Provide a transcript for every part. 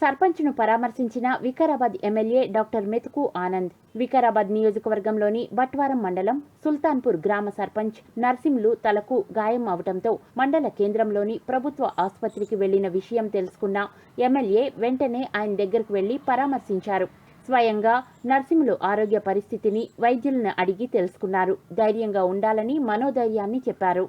సర్పంచ్ను పరామర్శించిన Vikarabad MLA doctor Methuku Anand. Vikarabad నియోజకవర్గంలోని బట్వారం మండలం సుల్తాన్పూర్ గ్రామ సర్పంచ్ నర్సింలు తలకు గాయం అవటంతో మండల కేంద్రంలోని ప్రభుత్వ ఆసుపత్రికి వెళ్ళిన విషయం తెలుసుకున్న ఎమ్మెల్యే వెంటనే ఆయన దగ్గరకు వెళ్ళి పరామర్శించారు. స్వయంగా నర్సింహులు ఆరోగ్య పరిస్థితిని వైద్యులను అడిగి తెలుసుకున్నారు. ధైర్యంగా ఉండాలని మనోధైర్యాన్ని చెప్పారు.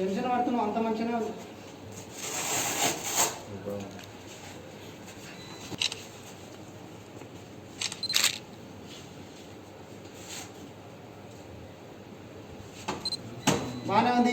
టెన్షన్ పడుతున్నావు అంత మంచిగానే ఉంది. బాగానే ఉంది